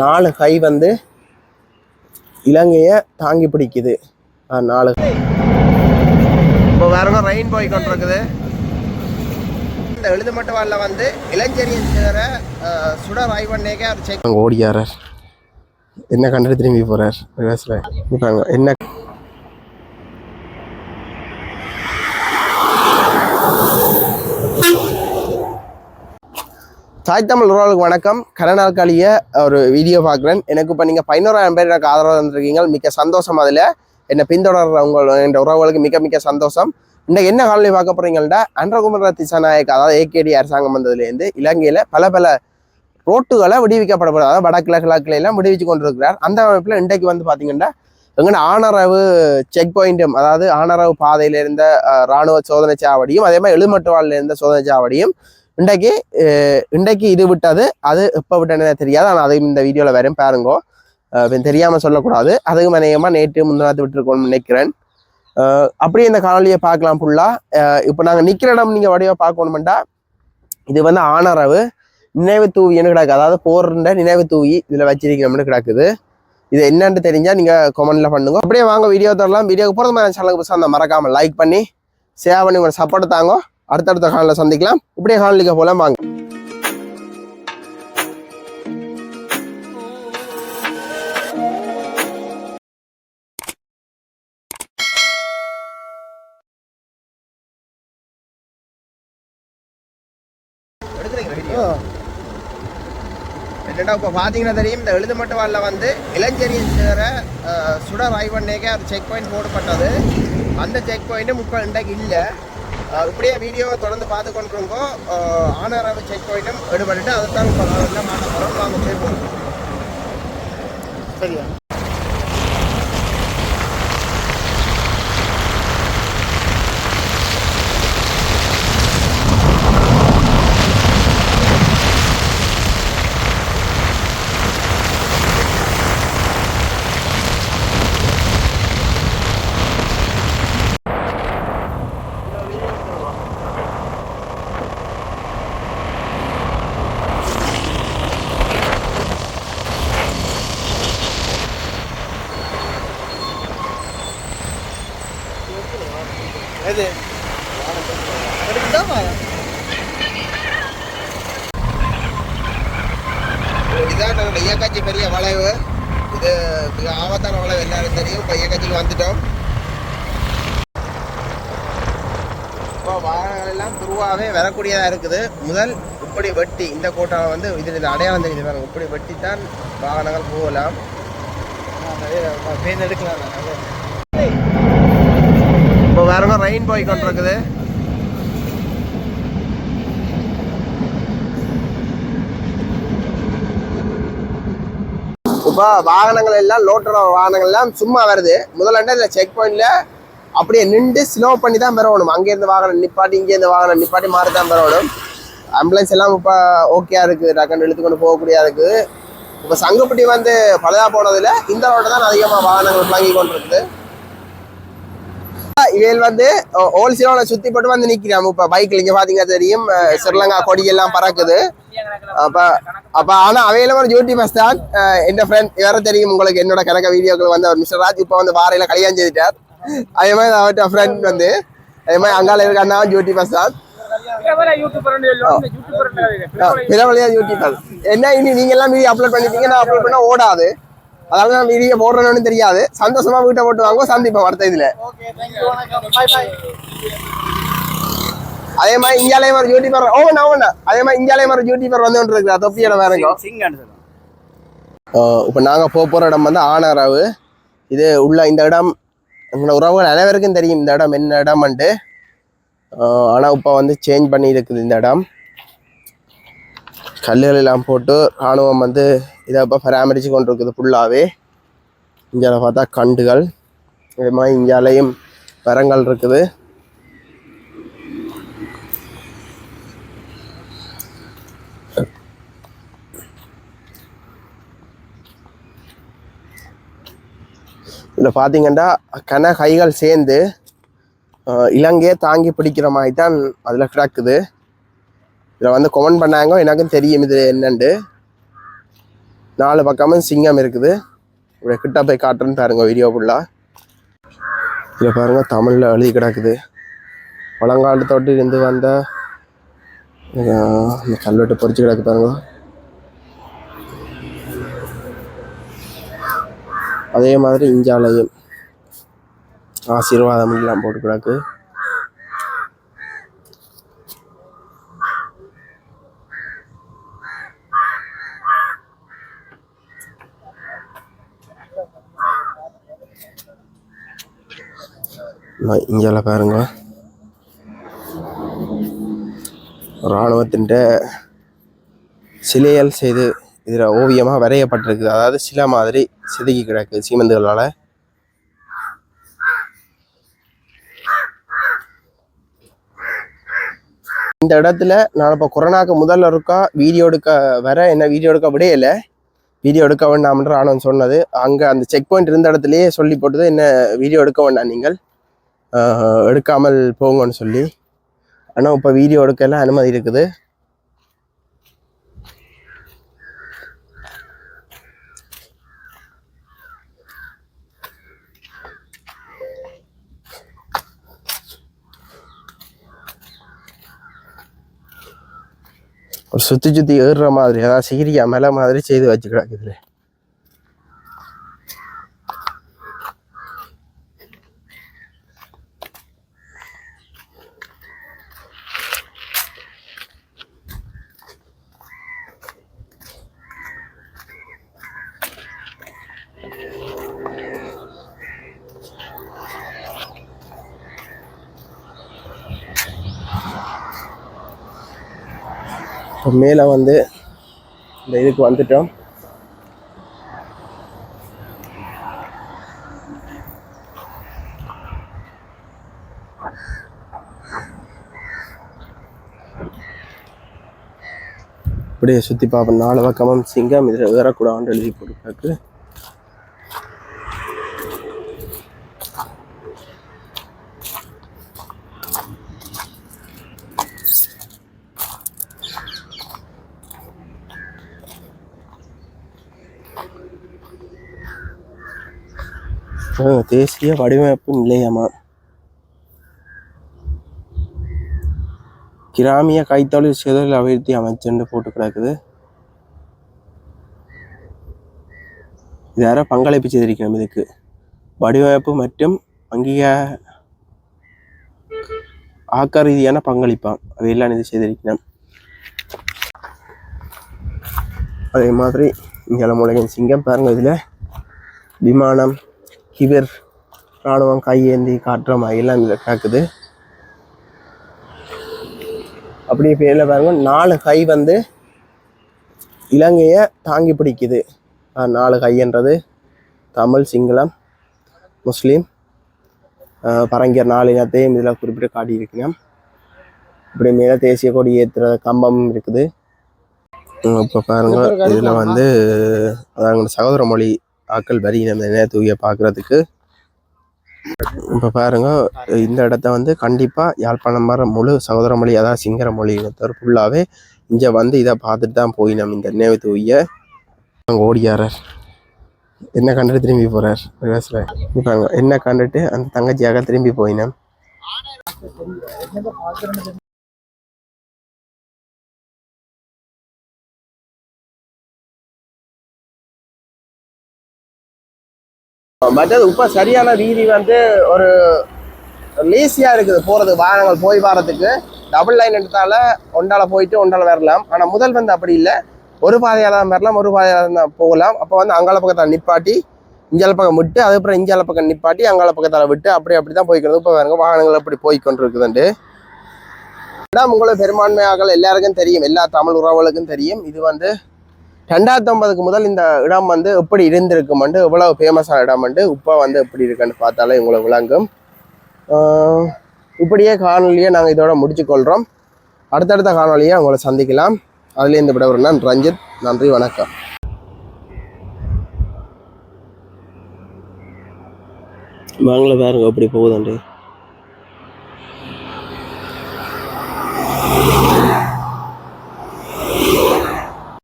நாலு கை வந்து இலங்கையை தாங்கி பிடிக்குது. நாலு இப்போ வேற ரெயின் போய் கொண்டிருக்குது இந்த வாலில் வந்து இளஞ்செரியன் சேர சுடர் ஐவன்னேக்கே அவர் செக் ஓடியாரார் என்ன கண்டு திரும்பி போறார். ரிவர்ஸில் என்ன தாய் தமிழ் உறவுகளுக்கு வணக்கம். கரநாள் ஒரு வீடியோ பார்க்குறேன். எனக்கு இப்போ நீங்கள் பதினோராயிரம் பேர் எனக்கு ஆதரவு தந்துருக்கீங்க. மிக்க சந்தோஷம் அதில். என்னை பின்தொடர்ற உங்கள் என்ற உறவுகளுக்கு மிக மிக சந்தோஷம். இன்றைக்கு என்ன காலனி பார்க்க போறீங்கள்டா அன்றகுமர திசாநாயக் அதாவது ஏகேடி அரசாங்கம் வந்ததுலேருந்து இலங்கையில் பல பல ரோட்டுகளை விடுவிக்கப்படப்படுது. அதாவது வடக்கிழ கிழக்குல எல்லாம் விடுவிச்சு கொண்டிருக்கிறார். அந்த அமைப்பில் இன்றைக்கு வந்து பார்த்தீங்கன்னா எங்கன்னா ஆனரவு செக் பாயிண்ட்டும் அதாவது ஆனரவு பாதையில் இருந்த இராணுவ ராணுவ சோதனை சாவடியும் அதே மாதிரி எழுமட்டுவாளில் இருந்த சோதனை சாவடியும் இன்றைக்கு இன்றைக்கு இது விட்டது. அது எப்போ விட்டனே தெரியாது. ஆனால் அதையும் இந்த வீடியோவில் வரும். பாருங்கோ. தெரியாமல் சொல்லக்கூடாது. அதுக்கு மனையமாக நேற்று முந்தினாத்து விட்டுருக்கோம்னு நினைக்கிறேன். அப்படியே இந்த காணொலியை பார்க்கலாம் ஃபுல்லாக இப்போ நாங்கள் நிற்கிற இடம் நீங்கள் வடிவாக பார்க்கணுமெண்டா இது வந்து ஆனரவு நினைவு தூவின்னு கிடக்கு. அதாவது போர்ன்ற நினைவு தூவி இதில் வச்சிருக்கிறோம்னு கிடக்குது. இது என்னன்னு தெரிஞ்சால் நீங்கள் கமெண்ட்ல பண்ணுங்க. அப்படியே வாங்க வீடியோ தரலாம் வீடியோக்கு போகிறது மாதிரி சேனலுக்கு புதுசாக அந்த மறக்காமல் லைக் பண்ணி ஷேர் பண்ணி உங்களை சப்போர்ட் தாங்க. அடுத்தடுத்த காணொலியில் சந்திக்கலாம். இப்படியே காணொலிக்கு போல வாங்க. என்னடா இப்போ பார்த்தீங்கன்னா தெரியும் இந்த எழுதுமட்டு வாலில் வந்து இளஞ்செரியன் சேர சுடர் ஐவன்னேக்கே ஒரு செக் பாயிண்ட் போடப்பட்டது. அந்த செக் பாயிண்ட்டு முப்பது இன்றைக்கு இல்லை. இப்படியே வீடியோவை தொடர்ந்து பார்த்து கொண்டிருக்கோம். ஆனராக செக் பாயிண்ட்டும் எடுபட்டு அதைத்தான் இப்போ எல்லாம் மாட்ட போகிறோம் சரியா? எது இதுதான் நம்மளோட இயக்காட்சி பெரிய வளைவு. இது மிக ஆபத்தான வளைவு எல்லாரும் தெரியும். இப்போ இயக்காட்சிக்கு வந்துட்டோம். இப்போ வாகனங்கள் எல்லாம் துருவாகவே வரக்கூடியதாக இருக்குது. முதல் இப்படி வெட்டி இந்த கோட்டாவை வந்து இதில் இந்த அடையாளம் தெரியுது பாருங்க. இப்படி வெட்டி தான் வாகனங்கள் போகலாம். இப்போ வேற ரெயின் போய் கொண்டிருக்குது இப்போ வாகனங்கள் எல்லாம் லோட்டர் வாகனங்கள் எல்லாம் சும்மா வருது. முதலாண்டா இந்த செக் பாயிண்ட்ல அப்படியே நின்று ஸ்லோ பண்ணி தான் பெறணும் அங்கேருந்து வாகனம் நிப்பாட்டி இங்கேருந்து வாகனம் நிப்பாட்டி மாறி தான் பெறணும் ஆம்புலன்ஸ் எல்லாம் இப்போ ஓகேயா இருக்குது டக்குன்னு இழுத்துக்கொண்டு போகக்கூடியா இருக்குது இப்போ சங்குப்பட்டி வந்து பழுதா போனதில் இந்த ரோட்டை தான் அதிகமாக வாகனங்கள் வாங்கி கொண்டிருக்குது இவையில் வந்து ஹோல்சேலோட சுத்தி போட்டு வந்து நிக்கிறான் இப்ப பைக்ல இங்க பாத்தீங்கன்னா தெரியும் ஸ்ரீலங்கா கொடி எல்லாம் பறக்குது. அப்ப அப்ப ஆனா அவையில ஒரு டியூட்டி பஸ் தான் என் ஃப்ரெண்ட் வேற தெரியும் உங்களுக்கு என்னோட கணக்க வீடியோக்கள் வந்து அவர் மிஸ்டர் ராஜ் இப்ப வந்து வாரையில கல்யாணம் செய்துட்டார். அதே மாதிரி அவர்கிட்ட ஃப்ரெண்ட் வந்து அதே மாதிரி அங்கால இருக்க அண்ணா டியூட்டி பஸ் தான் பஸ் என்ன இனி நீங்க எல்லாம் வீடியோ அப்லோட் பண்ணிட்டீங்க நான் அப்லோட் பண்ணா ஓடாது. அதாவது நான் வீடியோ போடுறேன்னு தெரியாது. சந்தோஷமா வீட்டை போட்டு வாங்க சந்திப்போம் அடுத்த இதுல. அதே மாதிரி இந்தியாலயும் ஒரு யூடியூபர் ஓ நான் ஒண்ணா அதே மாதிரி இந்தியாலயும் ஒரு யூடியூபர் வந்து கொண்டு இருக்கிறா தொப்பியோட வேறங்க? இப்போ நாங்கள் போக போகிற இடம் வந்து ஆனராவு. இது உள்ள இந்த இடம் எங்களோட உறவுகள் அனைவருக்கும் தெரியும் இந்த இடம் என்ன இடம்ன்ட்டு. ஆனால் இப்போ வந்து சேஞ்ச் பண்ணி இருக்குது இந்த இடம். கல்லுகள் எல்லாம் போட்டு ராணுவம் வந்து இதை இப்போ பராமரித்து கொண்டு இருக்குது ஃபுல்லாகவே இந்தியாவில் பார்த்தா கண்டுகள் இது மாதிரி இந்தியாலையும் மரங்கள் இருக்குது. இதில் பார்த்தீங்கன்னா கன கைகள் சேர்ந்து இலங்கையை தாங்கி பிடிக்கிற மாதிரி தான் அதில் கிடக்குது. இதில் வந்து கொமெண்ட் பண்ணாங்க. எனக்கும் தெரியும் இது என்னண்டு. நாலு பக்கமும் சிங்கம் இருக்குது. இப்படி கிட்ட போய் காட்டுறேன்னு பாருங்க வீடியோ ஃபுல்லாக இதில் பாருங்க தமிழில் எழுதி கிடக்குது. பழங்காலத்தோட்டு இருந்து வந்த இந்த கல்வெட்டு பொறிச்சு கிடக்கு பாருங்க. அதே மாதிரி இஞ்சாலையும் ஆசீர்வாதம் எல்லாம் போட்டு கிடக்கு. இங்கே பாருங்க. இராணுவத்தின் சிலையல் செய்து இதில் ஓவியமாக வரையப்பட்டிருக்குது அதாவது சிலை மாதிரி செதுக்கி கிடக்கு சீமந்துகளால். இந்த இடத்துல நான் இப்போ கொரோனாக்கு முதல்ல இருக்கா வீடியோ எடுக்க வர என்ன வீடியோ எடுக்க விடையில. வீடியோ எடுக்க வேண்டாம்ன்ற ராணுவம் சொன்னது. அங்கே அந்த செக் பாயிண்ட் இருந்த இடத்துலையே சொல்லி போட்டது என்ன வீடியோ எடுக்க வேண்டாம் நீங்கள். எடுக்காமல் போங்கன்னு சொல்லி. ஆனால் இப்போ வீடியோ எடுக்கலாம் அனுமதி இருக்குது. ஒரு சுற்றி சுற்றி ஏறுற மாதிரி அதாவது சீரியா மேலே மாதிரி செய்து வச்சு கிடக்குதுல இப்போ மேலே வந்து இந்த இதுக்கு வந்துட்டோம். இப்படியே சுற்றி பார்ப்போம். நாலு பக்கமும் சிங்கம் இதில் ஏறக்கூடாதுன்னு எழுதி போட்டுருக்கு ஆ, தேசிய வடிவமைப்பு நிலையமா? கிராமிய கைத்தொழில் சிதறல் அபிவிருத்தி அமைச்சுன்னு போட்டு கிடக்குது. இது யாரோ பங்களிப்பு செய்திருக்கணும் இதுக்கு. வடிவமைப்பு மற்றும் அங்கீக ஆக்க ரீதியான பங்களிப்பாம் அவையெல்லாம் இது செய்திருக்கணும் அதே மாதிரி இங்கே சிங்கம் பாருங்க இதில். விமானம் கிபர் ராணுவம் கையேந்தி காட்டுற மாதிரிலாம் இதில் கிடக்குது. அப்படியே பேரில் பாருங்க நாலு கை வந்து இலங்கையை தாங்கி பிடிக்குது. நாலு கைன்றது தமிழ் சிங்களம் முஸ்லீம் பரங்கியர் நாலு இனத்தையும் இதில் குறிப்பிட்டு காட்டியிருக்கணும் இப்படி மேலே தேசிய கொடி ஏற்றுற கம்பம் இருக்குது. இப்போ பாருங்க இதில் வந்து அதாவது சகோதர மொழி ஆக்கள் வரி நம்ம தூய பார்க்குறதுக்கு இப்போ பாருங்க இந்த இடத்த வந்து கண்டிப்பாக யாழ்ப்பாணம் வர முழு சகோதர மொழி அதாவது சிங்கள மொழி இனத்தவர் ஃபுல்லாகவே இங்கே வந்து இதை பார்த்துட்டு தான் போய் நம்ம இந்த நினைவு தூய அங்கே ஓடியாரர் என்ன கண்டுட்டு திரும்பி போகிறார் பேசுகிறேன் பாருங்க என்ன கண்டுட்டு அந்த தங்கச்சியாக திரும்பி போயினோம். மற்றது இப்போ சரியான வீதி வந்து ஒரு லேசியாக இருக்குது. போகிறது வாகனங்கள் போய் வரதுக்கு டபுள் லைன் எடுத்தால ஒன்றால் போயிட்டு ஒண்டால வரலாம். ஆனால் முதல் வந்து அப்படி இல்லை. ஒரு பாதையாக தான் வரலாம் ஒரு பாதையாக தான் போகலாம். அப்போ வந்து அங்கால பக்கத்தில் நிப்பாட்டி இஞ்சால பக்கம் விட்டு அதுக்கப்புறம் இஞ்சால பக்கம் நிப்பாட்டி அங்கால பக்கத்தில் விட்டு அப்படி அப்படி தான் போய்க்கிறது. இப்போ பாருங்க வாகனங்கள் அப்படி போய் இருக்குதுண்டு இடம் உங்களை பெரும்பான்மையாக எல்லாருக்கும் தெரியும். எல்லா தமிழ் உறவுகளுக்கும் தெரியும். இது வந்து ரெண்டாயிரத்தி ஒன்பதுக்கு முதல் இந்த இடம் வந்து எப்படி இருந்திருக்குமெண்டு இவ்வளவு ஃபேமஸான இடம் வந்து இப்போ வந்து எப்படி இருக்குன்னு பார்த்தாலே உங்களுக்கு விளங்கும். இப்படியே காணொலியை நாங்கள் இதோட முடிச்சுக்கொள்கிறோம் அடுத்தடுத்த காணொலியை உங்களை சந்திக்கலாம். அதுலேயே இந்த விடவர் நான் ரஞ்சித். நன்றி வணக்கம். வாங்கல பாருங்க எப்படி போகுதுண்டு